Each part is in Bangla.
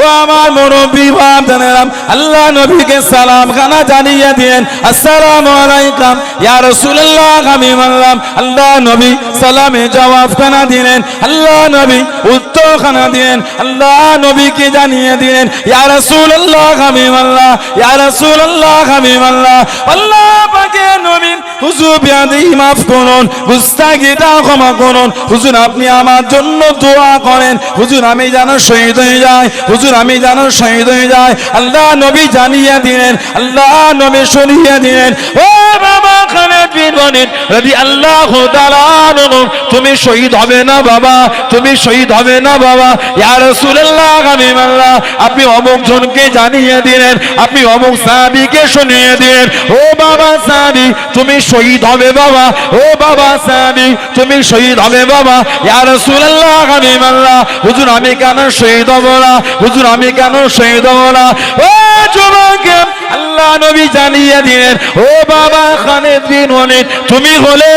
ও আমার মুরব্বী বাপ জানেরাম আল্লাহ নবীকে সালাম খানা জানিয়ে দিন আসসালামু আলাইকুম। ইয়া রাসূলুল্লাহ, আমি মানলাম, আল্লাহ নবী সালামে জবাব খানা দিলেন। আল্লাহ নবী উত্তর খানা দিলেন। আল্লাহ নবীকে জানিয়ে দিলেন, ইয়া রাসূলুল্লাহ, আমি মানলাম, ইয়া রাসূলুল্লাহ, আমি মানলাম। আল্লাহ পাকে নবী হুজুর বিয়াদি, মাফ করুন, গুস্তাগিটা ক্ষমা করুন। হুজুর, আপনি আমার জন্য দোয়া করেন। হুজুর, আমি যেন শহীদ হয়ে যাই। হুজুর, আমি যেন শহীদ হয়ে যাই। আল্লাহ নবী জানিয়ে দিলেন, আল্লাহ নবী শুনিয়ে দিলেন, ও বাবা তুমি শহীদ হবে না বাবা, তুমি শহীদ হবে না বাবা। ইয়া রাসূলুল্লাহ, আমি আল্লাহ, আপনি অমুক জনকে জানিয়ে দিলেন, আপনি অমুক সাহাবীকে শুনিয়ে দিলেন। ও বাবা সাহাবী, তুমি শহীদ হবে বাবা। ও বাবা সানি, তুমি শহীদ হবে বাবা। ইয়া রাসূলুল্লাহ আমি আল্লাহ। হুজুর, আমি কেন শহীদ হব না? হুজুর, আমি কেন শহীদ হব না? ও যুবকে, আল্লাহ নবী জানিয়ে দিলেন, ও বাবা খানের দিন তুমি হলে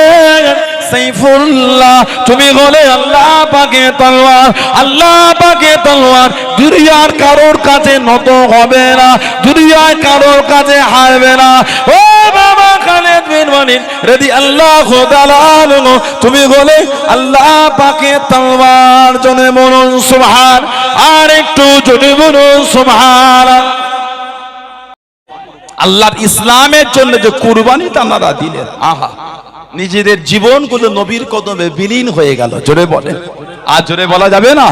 সাইফুল্লাহ, তুমি হলে আল্লাহ পাকে তলোয়ার, আল্লাহ পাকে তলোয়ার, দুনিয়ার কারোর কাছে নত হবে না দুনিয়ার কারোর কাছে হারবে না। ও বাবা খালেদ বিন ওয়ালিদ রেডি আল্লাহ আনহু, তুমি হলে আল্লাহ পাকে তলোয়ার জনে বলুন সুবহান, আর একটু জনে বলুন সুবহান। আল্লাহর ইসলামের জন্য যে কুরবানিটা আপনারা দিলেন, আহা। নিজেদের জীবনগুলো নবীর কদমে বিলীন হয়ে গেল। জোরে বলে। আর জোরে বলা যাবে না?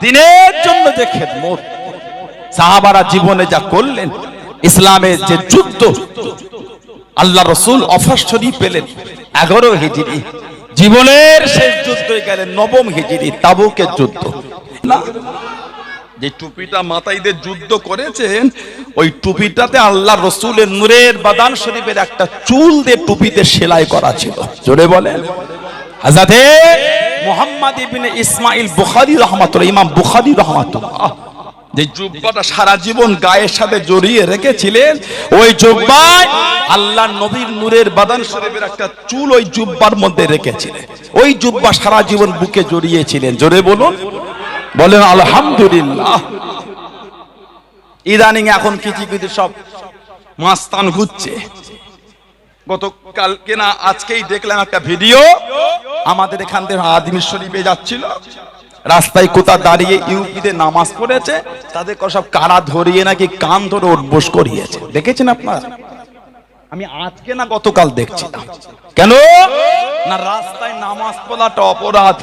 দিনের জন্য যে খেদমত, সাহাবারা জীবনে যা করলেন ইসলামের যে যুদ্ধ, আল্লাহ রসুল অফাশ্বরী পেলেন, এগারো হিজিরি জীবনের শেষ যুদ্ধে গেলেন নবম হিজিরি তাবুকের যুদ্ধ। না। যে টুপিটা মাতাইদের যুদ্ধ করেছেন, ওই টুপিটাতে আল্লাহ রসুলের নূরের বাদান শরীফের একটা চুল দিয়ে টুপিতে সেলাই করা ছিল। জোরে বলেন। হাজাতে মোহাম্মদ ইবনে ইসমাইল বুখারী রহমাতুল্লাহ, ইমাম বুখারী রহমাতুল্লাহ যে জুব্বাটা সারা জীবন গায়ের সাথে জড়িয়ে রেখেছিলেন, ওই জুব্বায় আল্লাহ নবীর নূরের বাদান শরীফের একটা চুল ওই জুব্বার মধ্যে রেখেছিলেন। ওই জুব্বা সারা জীবন বুকে জড়িয়েছিলেন। জোরে বলুন। বলেন, আলহামদুলিল্লাহ। ইদানিং এখন কিছু কিছু সব মাস্তান ঘুরছে গতকালকে না আজকেই দেখলাম একটা ভিডিও। আমাদের এখান থেকে আদিম শরীফে যাচ্ছিল। রাস্তায় কোথা দাঁড়িয়ে ইউপিতে নামাজ পড়েছে, তাদের সব কারা ধরিয়ে নাকি কান ধরে উঠবোস করিয়েছে। দেখেছেন আপনারা? আমি আজকে না গতকাল দেখছিলাম। কেন? না রাস্তায় নামাজ পড়াটা অপরাধ।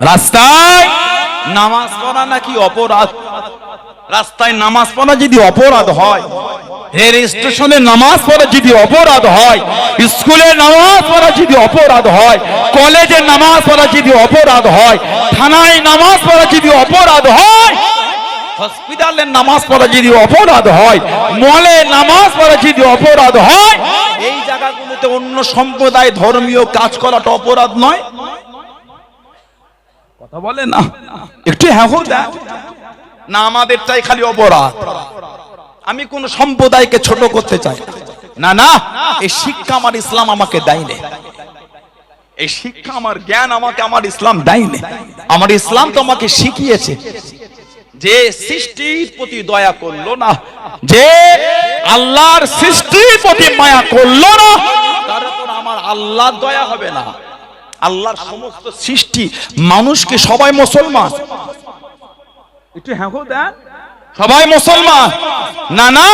রাস্তায় নামাজ পড়া নাকি অপরাধ? রাস্তায় নামাজ পড়া যদি অপরাধ হয়, রেল স্টেশনে নামাজ পড়া যদি অপরাধ হয়, স্কুলে নামাজ পড়া যদি অপরাধ হয়, কলেজে নামাজ পড়া যদি অপরাধ হয়, থানায় নামাজ পড়া যদি অপরাধ হয়, হসপিটালে নামাজ পড়া যদি অপরাধ হয়, মলে নামাজ পড়া যদি অপরাধ হয়, এই জায়গাগুলোতে অন্য সম্প্রদায় ধর্মীয় কাজ করাটা অপরাধ নয়। কথা বলে না। একটু হ্যাঁ দেখ। না খালি অপরাধ। আমি কোন সম্প্রদায়কে ছোট করতে চাই। না না, এই শিক্ষা আমার ইসলাম আমাকে দেয়নি। এই শিক্ষা, আমার জ্ঞান আমাকে, আমার ইসলাম দেয়নি। আমার ইসলাম তো আমাকে শিখিয়েছে। যে সৃষ্টির প্রতি দয়া করল না, যে আল্লাহর সৃষ্টির প্রতি মায়া করল না, তার উপর আমার আল্লাহর দয়া হবে না। আল্লাহর সমস্ত সৃষ্টি মানুষকে সবাই মুসলমান। একটু হ্যাঁ দেন। সবাই মুসলমান। না না।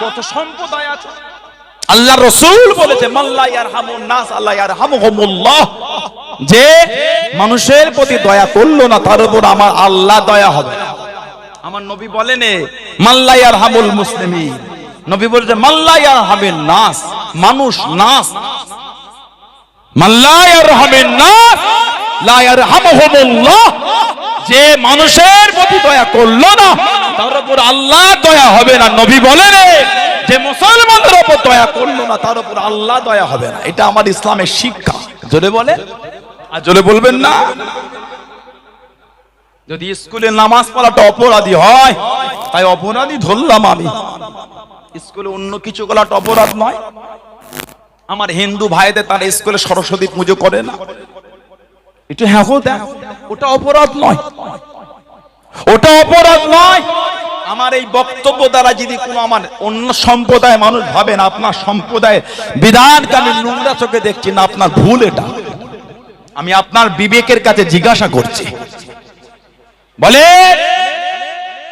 কত সম্প্রদায় আছে। আল্লাহ রসুল বলেছে যে মানুষের প্রতি দয়া করল না তার উপর আমার আল্লাহ দয়া হবে। আমার নবী বলেন মাল্লা ইয়ারহামুল মুসলিমিন। নবী বলেছে মাল্লা ইয়ারহামিন নাস মানুষ নাস। যে মানুষের প্রতি দয়া করল না, তার উপর আল্লাহ দয়া হবে না, নবী বলেন যে মুসলমানদের উপর দয়া করল না, তার উপর আল্লাহ দয়া হবে না। এটা আমার ইসলামের শিক্ষা। জোরে বলে? আর জোরে বলবেন না। যদি স্কুলে নামাজ পড়াটা অপরাধী হয়, তাই অপরাধী ধরলাম আমি। স্কুলে অন্য কিছু করাটা অপরাধ নয়। আমার হিন্দু ভাইদের তারা স্কুলে সরস্বতী পুজো করে না। একটু হ্যাঁ দেখ, ওটা অপরাধ নয়। ওটা অপরাধ নয়। আমার এই বক্তব্য দ্বারা যদি কোনো আমার অন্য সম্প্রদায় মানুষ ভাবেন আপনার সম্প্রদায়ের বিধানকে আমি নোংরা চোখে দেখছি না, আপনার ভুল এটা? আমি আপনার বিবেকের কাছে জিজ্ঞাসা করছি। বলে,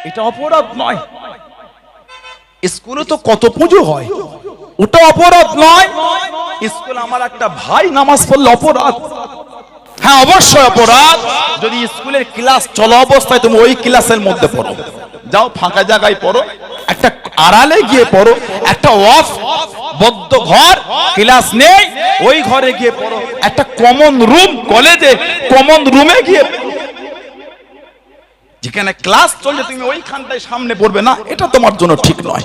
এটা অপরাধ নয়। স্কুলে তো কত পুজো হয়? ওটা অপরাধ নয়। স্কুল আমার একটা ভাই নামাজ পড়লে অপরাধ। হ্যাঁ অবশ্যই অপরাধ। যদি স্কুলের ক্লাস চলা অবস্থায় তুমি ওই ক্লাসের মধ্যে পড়ো। যাও, ফাঁকা জায়গায় পড়ো। একটা আড়ালে গিয়ে পড়ো। একটা অফ, বদ্ধ ঘর, ক্লাস নেই। ওই ঘরে গিয়ে পড়ো। একটা কমন রুম, কলেজে কমন রুমে গিয়ে। যেখানে ক্লাস চলছে, তুমি ওইখানটায় সামনে পড়বে না। এটা তোমার জন্য ঠিক নয়।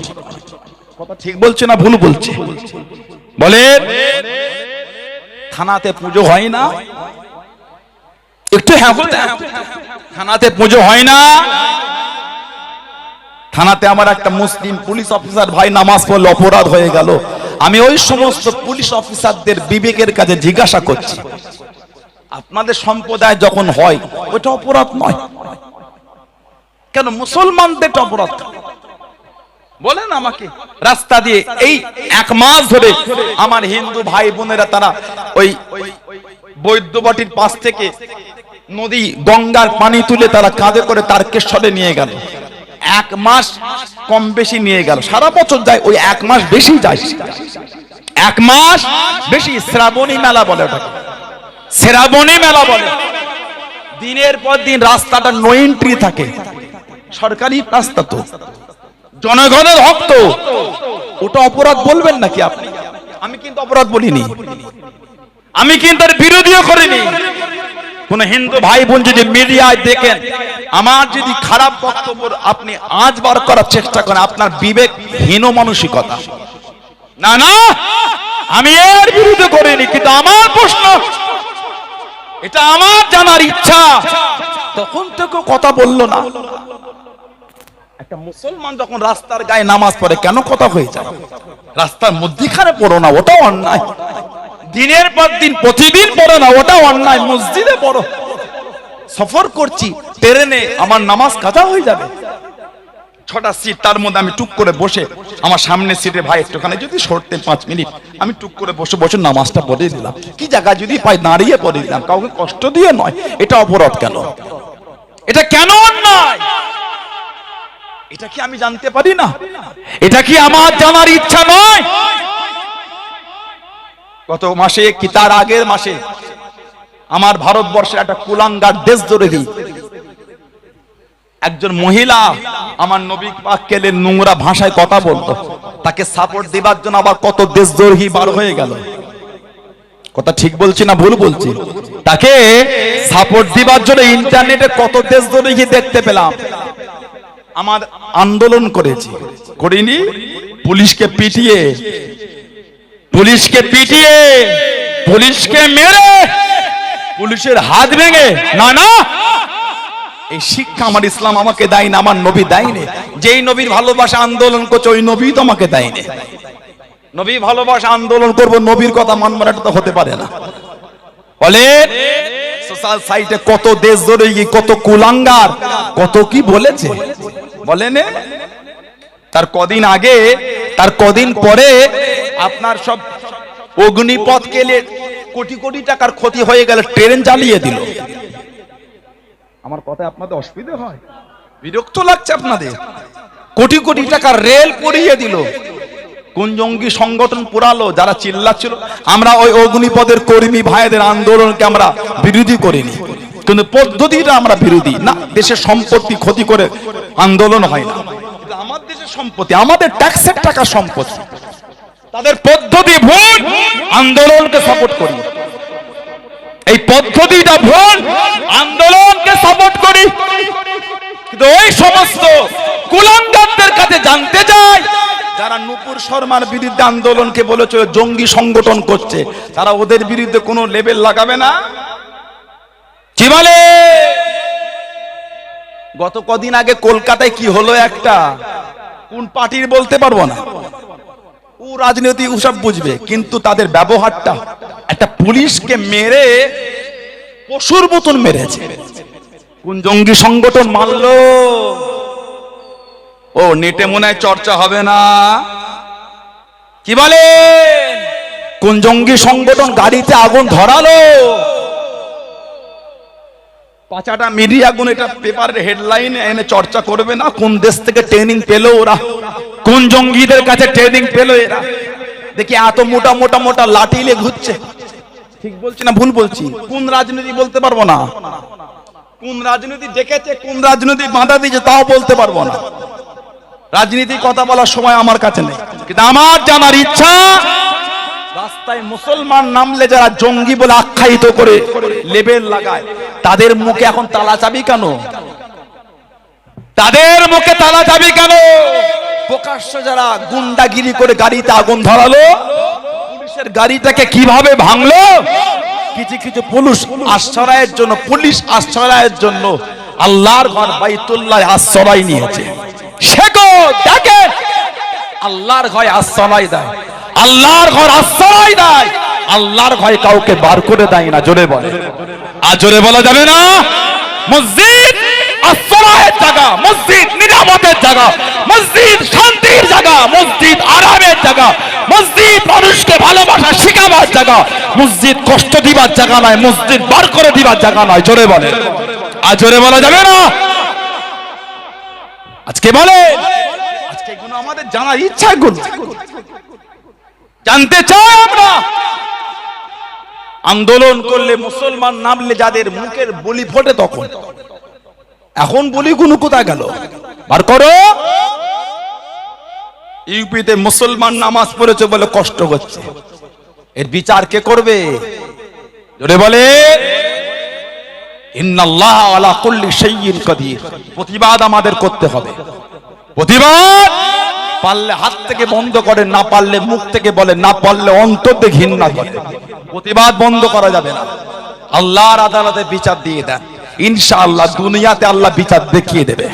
ঠিক বলছে না ভুল বলছে? বলে, থানাতে পুজো হয় না। একটু হ্যাঁ বলতে থানাতে পুজো হয় না। থানাতে আমার একটা মুসলিম পুলিশ অফিসার ভাই নামাজ পড়লে অপরাধ হয়ে গেল। আমি ওই সমস্ত পুলিশ অফিসারদের বিবেকের কাছে জিজ্ঞাসা করছি, আপনাদের সম্প্রদায় যখন হয় ওটা অপরাধ নয়। কেন মুসলমানদের অপরাধ? বলেন আমাকে, রাস্তা দিয়ে এই এক মাস ধরে আমার হিন্দু ভাই বোনেরা তারা ওই বৈদ্যবাটির পাশ থেকে নদী, গঙ্গার পানি তুলে তারা কাঁধে করে তারকেশ্বরে নিয়ে গেল। এক মাস কম বেশি নিয়ে গেল। সারা বছর যায়, ওই এক মাস বেশি যায়। এক মাস বেশি, শ্রাবণী মেলা বলে ওটাকে। শ্রাবণী মেলা বলে। দিনের পর দিন রাস্তাটা নো এন্ট্রি থাকে। সরকারি রাস্তা তো। জনগণের হক তো। ওটা অপরাধ বলবেন নাকি আপনি? আমি কিন্তু অপরাধ বলিনি। আমি কিন্তু এর বিরোধীও করিনি। কোন হিন্দু ভাই বোন যদি মিডিয়ায় দেখেন আমার যদি খারাপ বক্তব্য আপনি আজ বার করার চেষ্টা করেন আপনার বিবেক হীন মানসিকতা। না না আমি এর বিরুদ্ধে করিনি কিন্তু আমার প্রশ্ন এটা আমার জানার ইচ্ছা। তখন থেকে কথা বলল না। একটা মুসলমান যখন রাস্তার গায়ে নামাজ পড়ে, কেন কথা হয়ে যায়? রাস্তার মধ্যিখানে পড়ো না, ওটাও অন্যায়। দিনের পর দিন, প্রতিদিন পড়ো না, ওটাও অন্যায়। মসজিদে পড়ো। সফর করছি, ট্রেনে আমার নামাজ কাজা হয়ে যাবে। ছটা সিট, তার মধ্যে আমি টুক করে বসে, আমার সামনে সিটে ভাই একটুখানে যদি সরতে পাঁচ মিনিট, আমি টুক করে বসে বসে নামাজটা পড়ে দিলাম কি জায়গা যদি পাই দাঁড়িয়ে পড়ে দিলাম কাউকে কষ্ট দিয়ে নয়, এটা অপরাধ কেন? এটা কেন অন্যায়? এটা কি আমি জানতে পারি না? এটা কি আমার জানার ইচ্ছা নয়? গত মাসে কি তার আগের মাসে আমার ভারতবর্ষের একটা কুলাঙ্গার দেশ ধরে দিই একজন মহিলা আমার নবী পাক্কেলের নোংরা ভাষায় কথা বলতো। তাকে সাপোর্ট দেবার জন্য আবার কত দেশদ্রোহী বার হয়ে গেল। কথা ঠিক বলছি না ভুল বলছি? তাকে সাপোর্ট দিবার জন্য ইন্টারনেটে কত দেশ দেশদ্রোহী দেখতে পেলাম। আমার আন্দোলন করেছি। করিনি, পুলিশকে পিটিয়ে। পুলিশকে পিটিয়ে, পুলিশকে মেরে, পুলিশের হাত ভেঙে। না না। এই শিক্ষা আমার ইসলাম আমাকে দেয়নি, আমার নবী দেয়নি। যেই নবীর ভালোবাসা আন্দোলন করছে, ওই নবী তো আমাকে দেয়নি। নবী ভালোবাসা আন্দোলন করব, নবীর কথা মানবার এটা তো হতে পারে না। বলে সোশ্যাল সাইটে কত দেশ ধরে কত কুলাঙ্গার কত কি বলেছে? বলেন? তার কদিন আগে তার কদিন পরে আপনার সব অগ্নিপথ কেলে কোটি কোটি টাকার ক্ষতি হয়ে গেল ট্রেন চালিয়ে দিল। আমার কথায় আপনাদের অসুবিধা হয়? বিরক্ত লাগছে আপনাদের। কোটি কোটি টাকা রেল পড়িয়ে দিল। কোন জঙ্গি সংগঠন পুরালো যারা চিল্লাচ্ছিল? আমরা ওই অগ্নিপদের কর্মী ভাইদের আন্দোলনকে আমরা বিরোধী করিনি। কিন্তু পদ্ধতিটা আমরা বিরোধী। না, দেশের সম্পত্তি ক্ষতি করে আন্দোলন হয় না। আমার দেশের সম্পত্তি, আমাদের ট্যাক্সের টাকা সম্পত্তি। তাদের পদ্ধতি ভুল, আন্দোলনকে সাপোর্ট করি। এই পদ্ধতিটা ভুল, আন্দোলনকে সাপোর্ট করি। কিন্তু ওই সমস্ত কুলাঙ্গারদের কাছে জানতে চাই যারা নুপুর শর্মার বিরুদ্ধে আন্দোলনকে বলেছে জঙ্গি সংগঠন করছে, তারা ওদের বিরুদ্ধে কোনো লেবেল লাগাবে না? কি বলে? গত কদিন আগে কলকাতায় কি হলো একটা? কোন পার্টির বলতে পারব না। ও রাজনীতি ওসব বুঝবে, কিন্তু তাদের ব্যবহারটা, একটা পুলিশকে মেরে পশুর মতন মেরেছে। কোন জঙ্গি সংগঠন মারলো ও, নেটে মনে হয় চর্চা হবে না। কি বলে কোন জঙ্গি সংগঠন গাড়িতে আগুন ধরালো? পাঁচাটা মিডিয়া গুণ এটা পেপারের হেডলাইন এনে চর্চা করবে না? কোন দেশ থেকে ট্রেনিং পেল ওরা? কোন জঙ্গিদের কাছে ট্রেনিং পেল এরা? দেখি এত মোটা মোটা মোটা লাঠি নিয়ে ঘুরছে। ঠিক বলছি না ভুল বলছি? কোন রাজনীতি বলতে পারব না? কোন রাজনীতি ডেকেছে, কোন রাজনীতি বাধা দিয়েছে তাও বলতে পারব না। রাজনীতি কথা বলার সময় আমার কাছে নেই। কিন্তু আমার জানার ইচ্ছা, রাস্তায় মুসলমান নামলে যারা জঙ্গি বলে আখ্যায়িত করে লেবেল লাগায়, তাদের মুখে এখন তালা চাবি কেন? তাদের মুখে তালা চাবি কেন? প্রকাশ্য যারা গুন্ডাগিরি করে গাড়িতে আগুন ধরালো, পুলিশের গাড়িটাকে কীভাবে ভাঙলো? কিছু কিছু পুলিশ আশ্রয়ের জন্য, পুলিশ আশ্রয়ের জন্য আল্লাহর ঘর বাইতুল্লাহ আশ্রয় নিয়েছে। শেখো দেখেন আল্লাহর ঘরে আশ্রয় দেয়। আল্লাহর ঘর আশ্রয় দেয়। আল্লাহর ঘরে কাউকে বার করে দেয় না, জোরে বলে। আর জোরে বলা যাবে না? মসজিদ আশ্রয়ের জায়গা, মসজিদ নিরাপদের জায়গা, মসজিদ শান্তির জায়গা, মসজিদ আরামের জায়গা, মসজিদ মানুষকে ভালোবাসা শেখাবার জায়গা, মসজিদ কষ্ট দিবার জায়গা নয়, মসজিদ বার করে দিবার জায়গা নয়, জোরে বলে। আর জোরে বলা যাবে না? আজকে বলে, আজকে এগুলো আমাদের জানার ইচ্ছা গুলো জানতে চাই আমরা। আন্দোলন করলে মুসলমান নামলে যাদের মুখের বলি ফোটে তখন। এখন বলি গুলো কোথায় গেল? বার করো। ইউপিতে মুসলমান নামাজ পড়েছে বলে কষ্ট হচ্ছে এর বিচার কে করবে? জোরে বলে। প্রতিবাদ আমাদের করতে হবে। প্রতিবাদ! পারলে হাত থেকে বন্ধ করে, না পারলে মুখ থেকে বলে, না পারলে অন্তর দিয়ে ঘৃণা করে। প্রতিবাদ বন্ধ করা যাবে না। আল্লাহর আদালতে বিচার দিয়ে দেন। ইনশাআল্লাহ দুনিয়াতে আল্লাহ বিচার দেখিয়ে দেবে।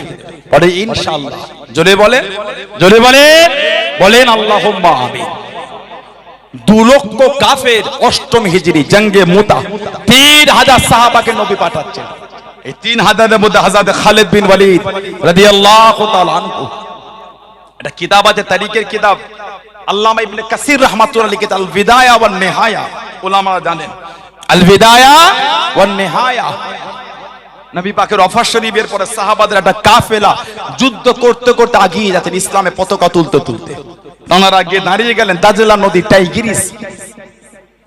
পরে ইনশাআল্লাহ। জোরে বলে জোরে বলে বলেন আল্লাহুম্মা আমিন। কাফের অষ্টম হিজরি, জঙ্গে মোতা। তিন হাজার সাহাবাকে নবী পাঠাচ্ছেন। এই তিন হাজারের মধ্যে হাজার খালেদ বিন ওয়ালিদ এটা কিতাব আছে, তারিখের কিতাব। আল্লামা ইবনে কাসির লিখিত আল বিদায়া ওয়ান উলামারা জানেন। আল বিদায়া ওয়ান নবী পাকের অফার শরীফের পরে সাহাবাদের একটা কাফেলা যুদ্ধ করতে করতে আগিয়ে যাচ্ছেন, ইসলামে পতাকা তুলতে তুলতে। ওনারা গিয়ে দাঁড়িয়ে গেলেন দাজলা নদী টাইগিরিস।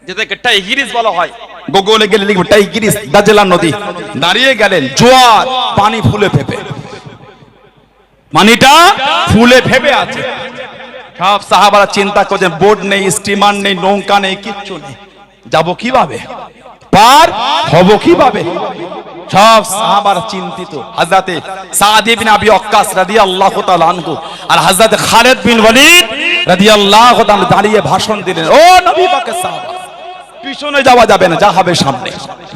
যেটাকে টাইগিরিস বলা হয়। গুগলে গেলে লিখবে টাইগিরিস দাজলা নদী। দাঁড়িয়ে গেলেন জোয়ার পানি ফুলে ফেপে। পানিটা ফুলে ফেপে আছে। সব সাহাবারা চিন্তা করছেন বোট নেই স্টিমার নেই নৌকা নেই কিচ্ছু নেই। যাব কীভাবে? পার হব কীভাবে? সব সাহাবারা চিন্তিত। হযরতে সাদ ইবনে আবি ওয়াক্কাস রাদিয়াল্লাহু তাআলা আনহু আর হযরতে খালিদ বিন ওয়ালিদ দাঁড়িয়ে ভাষণ দিলেন, ও নবী পাকের সাহাবা, পিছনে যাওয়া যাবে না, যা হবে সামনে।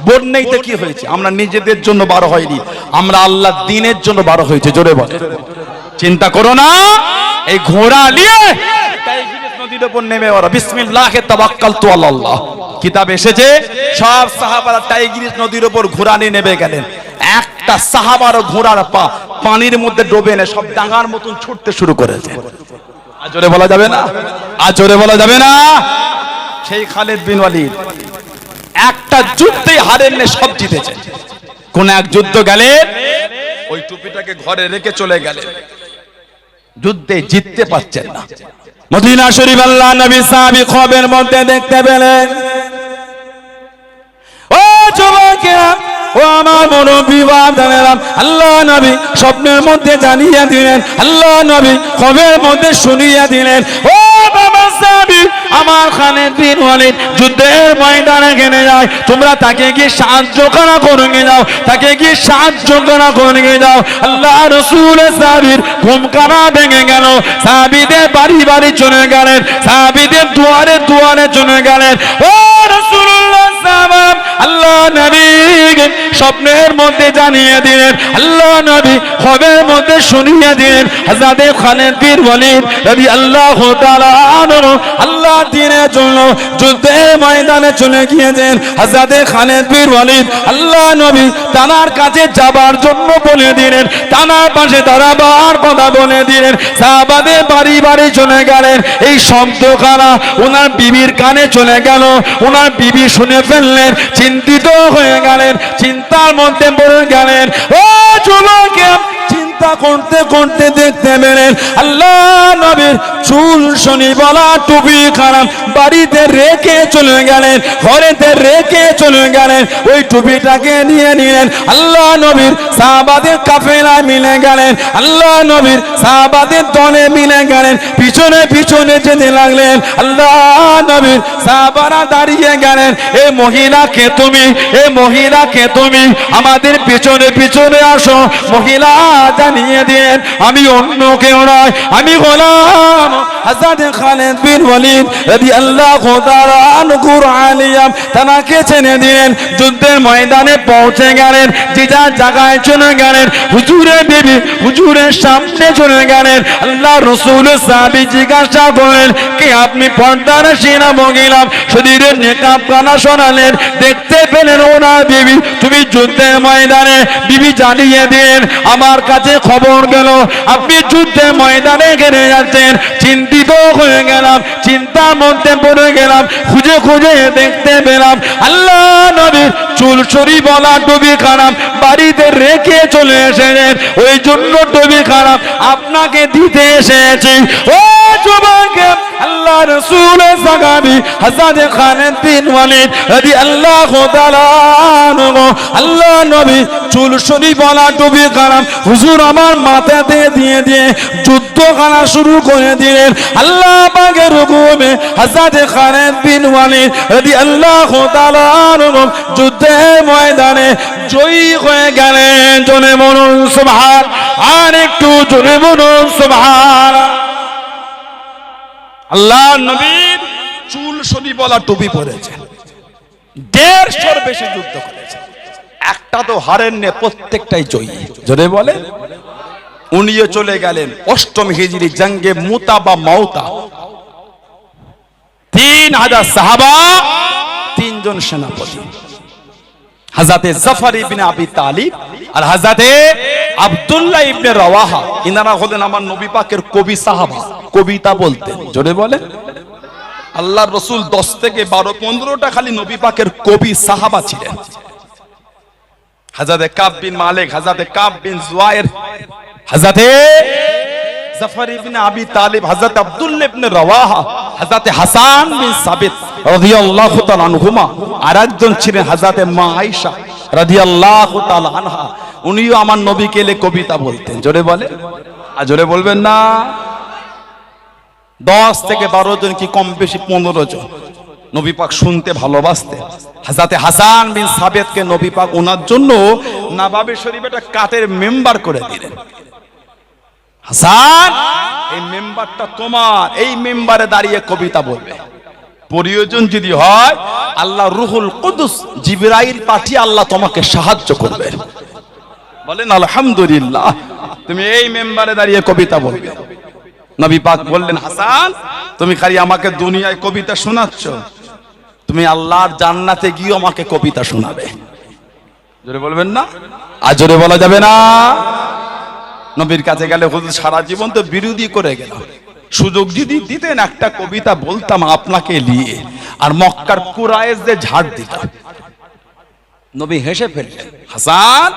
বোর্ড নেই তো কি হয়েছে? আমরা নিজেদের জন্য বারো হয়নি, আমরা আল্লাহ দিনের জন্য বারো হয়েছে, জোরে বলে। চিন্তা করো না, এই ঘোড়া নিয়ে একটা সাহাবার ঘোড়ার পা পানির মধ্যে ডোবে না সব ডাঙার মতন ছুটতে শুরু করেছে। আজরে বলা যাবে না? আজরে বলা যাবে না? সেই খালেদ বিন ওয়ালিদ একটা যুদ্ধে হারেন নে সব জিতেছে। কোন এক যুদ্ধ গেলে ওই টুপিটাকে ঘরে রেখে চলে গেলে। যুদ্ধে জিততে পারছেন না। মদিনা শরীফ আল্লাহ নবী সাহাবী খবের মধ্যে দেখতে পেলেন। ও আমার মুরব্বী বাদানেরা আল্লাহ নবী স্বপ্নের মধ্যে জানিয়ে দিলেন, আল্লাহ নবী খবের মধ্যে শুনিয়ে দিলেন। ও বাবা সাহাবী, আমার খানের বিন ওয়ালিদ যুদ্ধের ময়দানে গেলে যায়, তোমরা তাকে গিয়ে সাহায্য করা করে যাও, তাকে গিয়ে সাহায্য করা করে যাও। আল্লাহ রসুল সাহাবীর ঘুম কানা ভেঙে গেল, সাহাবীদের বাড়ি বাড়ি চলে গেলেন, সাহাবীদের দুয়ারে দুয়ারে চলে গেলেন। ও নবী স্বপ্নের মধ্যে জানিয়ে দিলেন, আল্লাহ নবী মধ্যে শুনিয়ে দিলেন হাজাদে বীর রবি আল্লাহ আল্লাহ দিনের জন্য যুদ্ধের ময়দানে চলে গিয়েছেন হাজাদে বীর আল্লাহ নবী তানার কাছে যাবার জন্য বলে দিলেন, তানার পাশে কথা বলে দিলেন, সাহাবাদের বাড়ি বাড়ি চলে গেলেন, এই শব্দখানা ওনার বিবির কানে চলে গেল, ওনার বিবি শুনে ফেললেন চিন্তিত হয়ে গেলেন চিন্তার মধ্যে পড়ে গেলেন। ও যুবকে চিন্তা করতে করতে দেখতে পেলেন। আল্লাহ নবীর চুল শনি বলা টুপি খারাপ বাড়িতে রেখে চলে গেলেন, ঘরেতে রেখে চলে গেলেন, ওই টুপিটাকে নিয়ে নিলেন। আল্লাহ নবীর সাহাবাদের কাফেলায় মিলে গেলেন, আল্লাহ নবীর সাহাবাদের দলে মিলে গেলেন, পিছনে পিছনে যেতে লাগলেন। আল্লাহ নবীর সাহাবারা দাঁড়িয়ে গেলেন, এ মহিলাকে তুমি, এ মহিলাকে তুমি, আমাদের পিছনে পিছনে আসো, মহিলা জানিয়ে দিন। আমি অন্য কেউ নয়, আমি গোলাম। হাজার খালেদ বিন তানাকে ছেড়ে দিলেন, যুদ্ধের ময়দানে পৌঁছে গেলেন, যে যার জায়গায় চলে গেলেন বিবি হুজুরের সামনে চলে গেলেন, আল্লাহ রসুল সাহাবি জিজ্ঞাসা আপনি পর্দার সেনা মহিলাম শরীরের নেকাব কানা শোনালেন, দেখতে পেলেন ওনার বিবি, তুমি যুদ্ধের ময়দানে বিবি জানিয়ে দিন আমার কাছে খবর গেল। আপনি যুদ্ধে ময়দানে গেলে যাচ্ছেন চিন্তিত হয়ে গেলাম। চিন্তার মধ্যে পড়ে গেলাম, খুঁজে খুঁজে দেখতে পেলাম। আল্লাহ নবীর চুল সরি বলা টবি খারাপ বাড়িতে রেখে চলে এসেছেন, ওই জন্য টবি খারাপ আপনাকে দিতে এসেছি। ও যুবকে, আল্লাহ রসুল সাগাবি হাসানে খানের তিন ওয়ালিদ রাদি আল্লাহ আল্লাহ নবী চুল সরি বলা টবি খারাপ হুজুর আমার মাথাতে দিয়ে দিয়ে যুদ্ধ খানা শুরু করে দিলেন। আল্লাহ পাকের হুকুমে হাসানে খানের তিন ওয়ালিদ রাদি আল্লাহ যুদ্ধের ময়দানে জয়ী হয়ে গেলেন জনে মনুন সুবহান আর একটু জনে মনুন সুবহান আল্লাহ নবীর চুল শনি বলা টুপি পরেছে দেড়শোর বেশি যুদ্ধ করেছে একটা তো হারেন নে প্রত্যেকটাই জয়ী জোরে বলে উনিও চলে গেলেন অষ্টম হিজরি জঙ্গে মুতা বা মাউতা তিন হাজার সাহাবা, তিনজন সেনাপতি। হাজাতে জাফর ইবনে আবি তালিব আর হাজাতে আব্দুল্লাহ ইবনে রাওয়াহা, ইনারা হলেন আমার নবী পাকের কবি সাহাবা। কবিতা বলতেন, জোরে বলে আল্লাহ রসুল দশ থেকে বারো, পনেরোটা খালি নবী পাকের কবি সাহাবা ছিলেন। হাজাতে কাব বিন মালিক হাজাতে কাব বিন জুয়ায়ের হাজাতে জাফর ইবনে আবি তালিব হযরত আব্দুল্লাহ ইবনে রাওয়াহা, হযরত হাসান বিন সাবিত রাদিয়াল্লাহু তাআলা আনহুমা, আরেকজন ছিলেন হযরত মা আয়েশা রাদিয়াল্লাহু তাআলা আনহা। উনিও আমার নবীকে এলে কবিতা বলতেন। জোরে বলে? আর জোরে বলবেন না? দশ থেকে বারো জন কি কম বেশি পনেরো জন? নবী পাক শুনতে ভালোবাসতে হাজাতে হাসান বিন সাবেদকে নবী পাক ওনার জন্য নাবাবে শরীফ একটা কাটের মেম্বার করে দিলেন। হাসান? এই মেম্বারটা তোমার, এই মেম্বারে দাঁড়িয়ে কবিতা বলবে। প্রয়োজন যদি হয়, আল্লাহ রুহুল কুদুস জিবরাইল পাঠিয়ে আল্লাহ তোমাকে সাহায্য করবে। বলেন, আলহামদুলিল্লাহ, তুমি এই মেম্বারে দাঁড়িয়ে কবিতা বলবে। নবী পাক বললেন, হাসান, তুমি খালি আমাকে দুনিয়ায় কবিতা শোনাচ্ছ। তুমি আল্লাহর জান্নাতে গিয়ে আমাকে কবিতা শোনাবে। জোরে বলবেন না? আর জোরে বলা যাবে না? নবীর কাছে গেলে হুজুর সারা জীবন তো বিরোধী করে গেল। সুযোগ যদি দিতেন একটা কবিতা বলতাম আপনাকে নিয়ে। আর মক্কার কুরায়েশ যে ঝাড় দিতাম নবী হেসে ফেললেন, হাসান,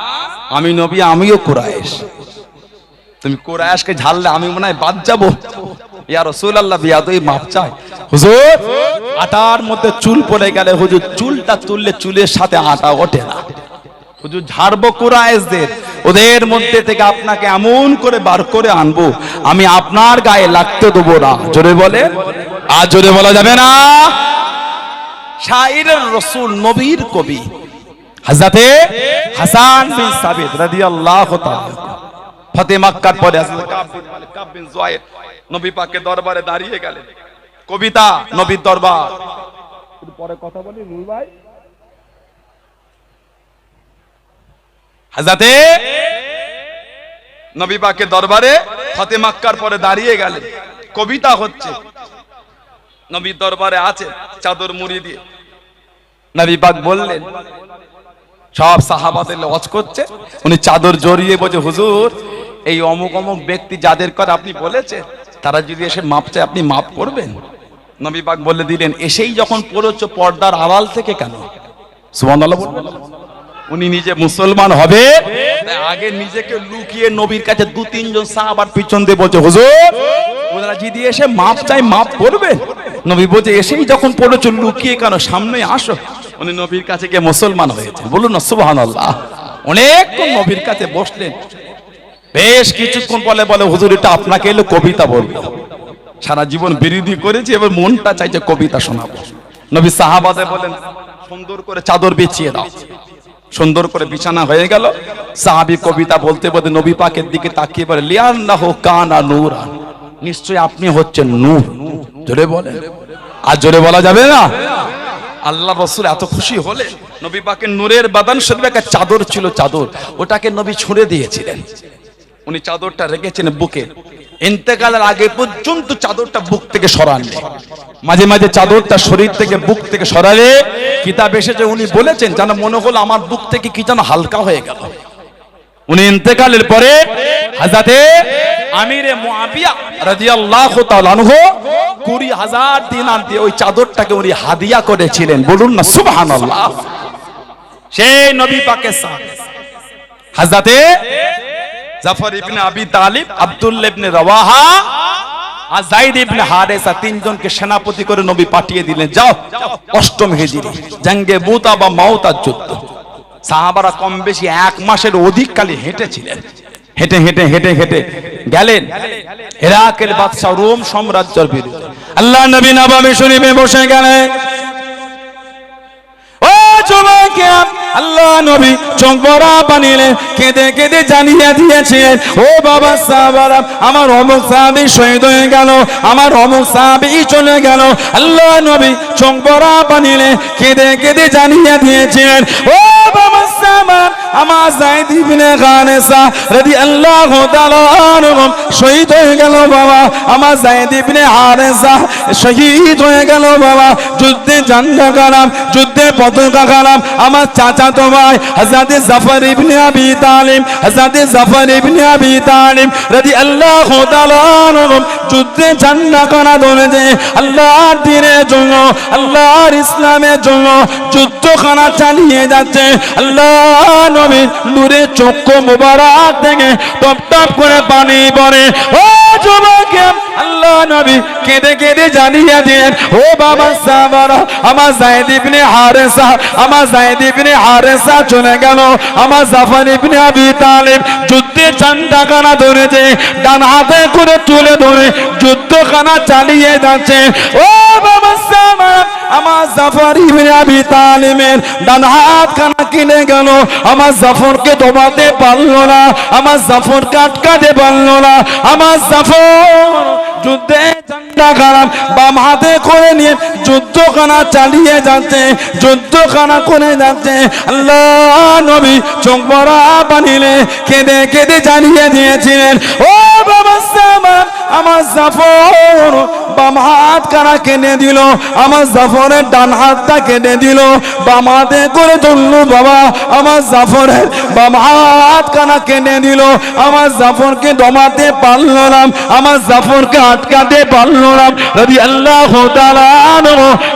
আমি নবী, আমিও কুরায়েশ তুমি কুরায়েশকে ঝাড়লে আমি মনে হয় বাদ যাব। ইয়া রাসূলুল্লাহ বিয়াদই মাপ চাই। হুজুর, আটার মধ্যে চুল পড়ে গেলে হুজুর চুলটা তুললে চুলের সাথে আটা ওঠে না। হুজুর, ঝাড়বো কুরায়েশদের ওদের মধ্যে থেকে আপনাকে এমন করে বার করে আনব, আমি আপনার গায়ে লাগতে দেবো না। জোরে বলে। আর জোরে বলা যাবে না। শাইরের রসুল নবীর কবি দরবারে দাঁড়িয়ে গেলেন। কবিতা, নবীর দরবার। পরে কথা বলি, নুর ভাই। হাজাতে নবী পাকের দরবারে ফতে মাক্কার পরে দাঁড়িয়ে গেলেন। কবিতা হচ্ছে। নবীর দরবারে আছে চাদর মুড়ি দিয়ে। নবী পাক বললেন, সব সাহাবাদের লজ করছে। উনি চাদর জড়িয়ে বলছে, হুজুর, এই অমুক অমুক ব্যক্তি যাদের কথা আপনি বলেছেন, তারা যদি এসে মাপ চায়, আপনি মাপ করবেন? নবী পাক বলে দিলেন, এসেই যখন পড়েছ পর্দার আড়াল থেকে কেন? সুবহানাল্লাহ বলবেন উনি নিজে মুসলমান হবে। আগে নিজেকে লুকিয়ে নবীর কাছে দু তিনজন সাহাবার পিছন দিয়ে বলছে হুজুর ওনারা যদি এসে মাপ চাই মাপ করবে নবী বলছে এসেই যখন পড়েছো লুকিয়ে কেন সামনে আসো? উনি নবীর কাছে গিয়ে মুসলমান হয়েছে বলুন না সুবহানাল্লাহ। অনেকক্ষণ নবীর কাছে বসলেন। বেশ কিছুক্ষণ বলে বলে হুজুর এটা আপনাকে এলো কবিতা বলব সারা জীবন বিরোধী করেছি এবার মনটা চাইছে কবিতা শোনাবো। নবী সাহাবাদে বলেন সুন্দর করে চাদর বিছিয়ে দাও। সুন্দর করে বিছানা হয়ে গেল। সাহাবি কবিতা বলতে বলতে নবী পাকের দিকে তাকিয়ে বলে হোক কানা নূরান। নিশ্চয় আপনি হচ্ছেন নূর। জোরে বলে আর জোরে বলা যাবে না। আল্লাহ রসুল এত খুশি হলে নবী পাকের নূরের বাদান শরীফে একটা চাদর ছিল, চাদর। ওটাকে নবী ছুঁড়ে দিয়েছিলেন। উনি চাদরটা রেখেছেন বুকে। ইন্তেকালের আগে পর্যন্ত চাদরটা বুক থেকে সরাননি। মাঝে মাঝে চাদরটা শরীর থেকে বুক থেকে সরালে কিতাব এসেছে, উনি বলেছেন, যেন মনে হলো আমার বুক থেকে কি যেন হালকা হয়ে গেল। উনি ইন্তেকালের পরে হাজাতে আমিরে মুআবিয়া রাদিয়াল্লাহু তাআলা আনহু 20000 দিনার দিয়ে ওই চাদরটাকে উনি হাদিয়া করেছিলেন। বলুন না, সুবহানাল্লাহ। সেই নবী পাকের সাহাবী। হাজাতে জাফর ইবনে আবি তালিব আব্দুল্লাহ ইবনে রওয়াহা আর জাইদ ইবনে হারেসা তিনজনকে সেনাপতি করে নবী পাঠিয়ে দিলেন। যাও, অষ্টম হিজরি, জঙ্গে বুতা বা মাউতার যুদ্ধ। সাহাবারা কম বেশি এক মাসের অধিক কালে হেঁটেছিলেন। হেঁটে হেঁটে হেঁটে হেঁটে গেলেন। ইরাকের বাদশাহ রোম সাম্রাজ্যের বিরুদ্ধে। আল্লাহ নবী নবমী শরীফে বসে গেলেন। ও যুবকেরা আল্লাহ নবী চোখ বড়া কেঁদে কেঁদে জানিয়ে দিয়েছিলেন ও বাবা সাহাবারা, আমার অমুক সাহাবি শহীদ হয়ে গেল, আমার অমুক সাহাবি চলে গেল। আল্লাহ নবী চোখ বড়া কেঁদে কেঁদে জানিয়ে দিয়েছিলেন ও বাবা আমার জাইদ ইবনে আনহু শহীদ হয়ে গেল বাবা, আমার জাইদ ইবনে হারেসা শহীদ হয়ে গেল বাবা, যুদ্ধে জান্ডা কালাম, যুদ্ধে পতাকা কালাম, আমার চাচা তো ভাই? হযরতে ইবনে আবি তালিম হযরতে জাফর ইবনে আবি তালিম রাদিয়াল্লাহু তাআলা যুদ্ধে জান্ডা কানা ধরেছে। আল্লাহর দ্বীনের জন্য আল্লাহর ইসলামের জন্য যুদ্ধখানা চালিয়ে যাচ্ছে। আল্লাহ নবীর নূরে চক্ষু মুবারক থেকে টপ টপ করে পানি পড়ে। ও যুবক আল্লাহ নবী কেঁদে কেঁদে জানিয়ে দেন ও বাবা সাহাবারা আমার জায়েদ ইবনে হারেসা, আমার জায়েদ ইবনে হারেসা চলে গেল, আমার জাফর ইবনে আবি তালিব যুদ্ধে চান্দাখানা ধরেছে, ডান হাতে করে তুলে ধরে যুদ্ধখানা চালিয়ে যাচ্ছে, ও বাবা সাহাবারা আমার জাফর ইবনে আবি তালিমের ডান হাত খানা কিনে গেল, আমার জাফরকে দমাতে পারল না, আমার জাফর কাটকাতে পারল না, আমার জাফর যুদ্ধে ঝান্ডা বাম হাতে করে নিয়ে যুদ্ধখানা চালিয়ে যাচ্ছে, যুদ্ধখানা করে যাচ্ছে। আল্লাহ নবী চোখ বানিলে কেঁদে কেঁদে জানিয়ে দিয়েছিলেন, ও বাবা আমার জাফর বাম হাত কানা কেনে দিল? আমার জাফরের ডান হাতটা কেটে দিল। বাম হাতে করে ধরলো, বাবা। আমার জাফরের বাম হাত কানা কেনে দিল? আমার জাফরকে দমাতে পারল না। আমার জাফরকে আটকাতে পারল না। রবি আল্লাহ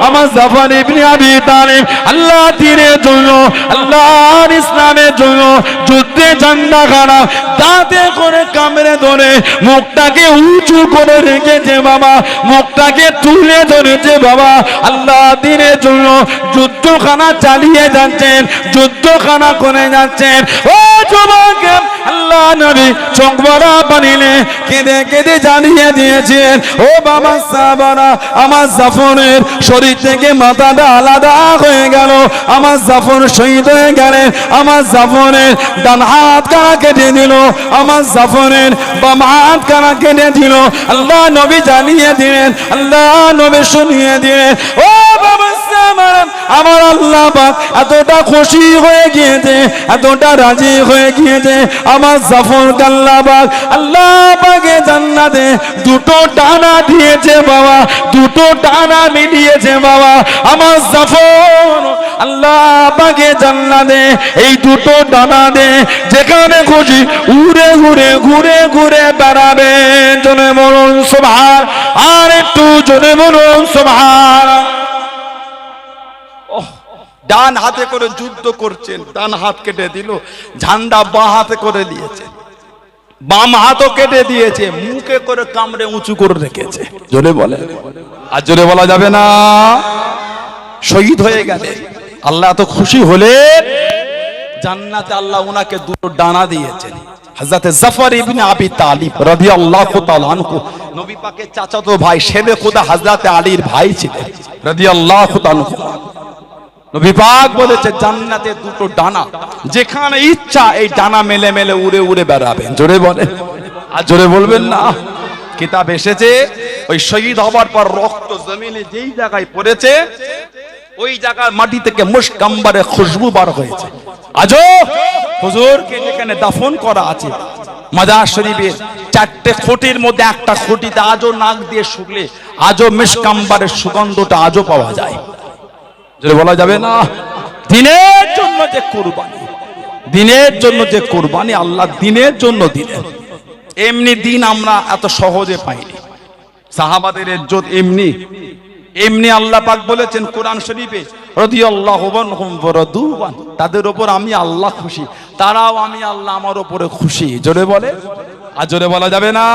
আমার জাফর ইবনে আবি তালিব আল্লাহ তীরের জন্য, আল্লাহর ইসলামের জন্য যুদ্ধে ঝান্ডা খানা দাঁতে করে কামড়ে ধরে মুখটাকে উঁচু করে রেখেছে বাবা। মুখটাকে তুলে ধরেছে বাবা। আল্লাহ দিনের জন্য যুদ্ধখানা চালিয়ে যাচ্ছেন, যুদ্ধখানা করে যাচ্ছেন। ও যুবক আল্লাহ নবী চোখ বানিলে কেঁদে কেঁদে জানিয়ে দিয়েছেন, ও বাবা সাবারা, আমার জাফরের শরীর থেকে মাথাটা আলাদা হয়ে গেল, আমার জাফর শহীদ হয়ে গেলেন, আমার জাফরের ডান হাত কারা কেটে দিল, আমার জাফরের বাম হাত কারা কেটে দিল? আল্লাহ নবী জানিয়ে দিলেন, আল্লাহ নবী শুনিয়ে দিলেন, ও বাবা আমার আল্লাহ পাক এতটা খুশি হয়ে গিয়েছে, এতটা রাজি হয়ে গিয়েছে। আমার জাফর কাল্লা পাক আল্লাহ পাকে জান্নাতে দুটো টানা দিয়েছে বাবা, দুটো টানা মিলিয়েছে বাবা। আমার জাফর আল্লাহ পাকে জান্নাতে এই দুটো টানা দে, যেখানে খুশি উড়ে ঘুরে ঘুরে ঘুরে বেড়াবে। জনে বলুন সোভার আর একটু জনে বলুন সোভার ডান হাতে করে যুদ্ধ করছেন, ডান হাত কেটে দিল, ঝান্ডা বাঁ হাতে করে দিয়েছে, বাম হাতও কেটে দিয়েছে, মুখে করে কামড়ে উঁচু করে রেখেছে। জোরে বলে। আর জোরে বলা যাবে না। শহীদ হয়ে গেলে আল্লাহ এত খুশি হলে জান্নাতে আল্লাহ উনাকে দুটো ডানা দিয়েছেন। হযরতে জাফর ইবনে আবি তালিব রাদিয়াল্লাহু তাআলা আনহু, নবী পাকের চাচাতো ভাই শেরে খোদা হযরতে আলীর ভাই ছিলেন, রাদিয়াল্লাহু তাআলা পাক বলেছে, জান্নাতে দুটো ডানা, যেখানে ইচ্ছা এই ডানা মেলে মেলে উড়ে উড়ে বেড়াবেন। জোরে বলে। আর জোরে বলবেন না। কিতাব এসেছে, ওই শহীদ হবার পর রক্ত জমিনে যেই জায়গায় পড়েছে, ওই জায়গার মাটি থেকে মুশকাম্বারে খুশবু বার হয়েছে। আজও হুজুরকে যেখানে দাফন করা আছে মাজার শরীফের চারটে খুঁটির মধ্যে একটা খুঁটিতে আজও নাক দিয়ে শুকলে, আজও মিশকাম্বারের সুগন্ধটা আজও পাওয়া যায়। যদি বলা যাবে না? দিনের জন্য যে কোরবানি, দিনের জন্য যে কোরবানি, আল্লাহ দিনের জন্য দিলেন। এমনি দিন আমরা এত সহজে পাইনি। সাহাবাদের ইজ্জত এমনি। এমনি আল্লাহ পাক বলেছেন কোরআন শরীফে তাদের উপর আমি আল্লাহ খুশি, তারাও আমি আল্লাহ আমার উপরে খুশি। জোরে বলে? আর জোরে বলা যাবে না?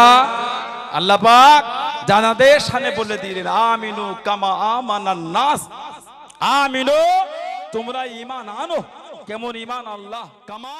আল্লাহ পাক জানাদের সামনে বলে দিলেন, আমিনু কামা আমানান নাস আমিনু তোমরা ইমান আনো। কেমন ইমান আল্লাহ? কামা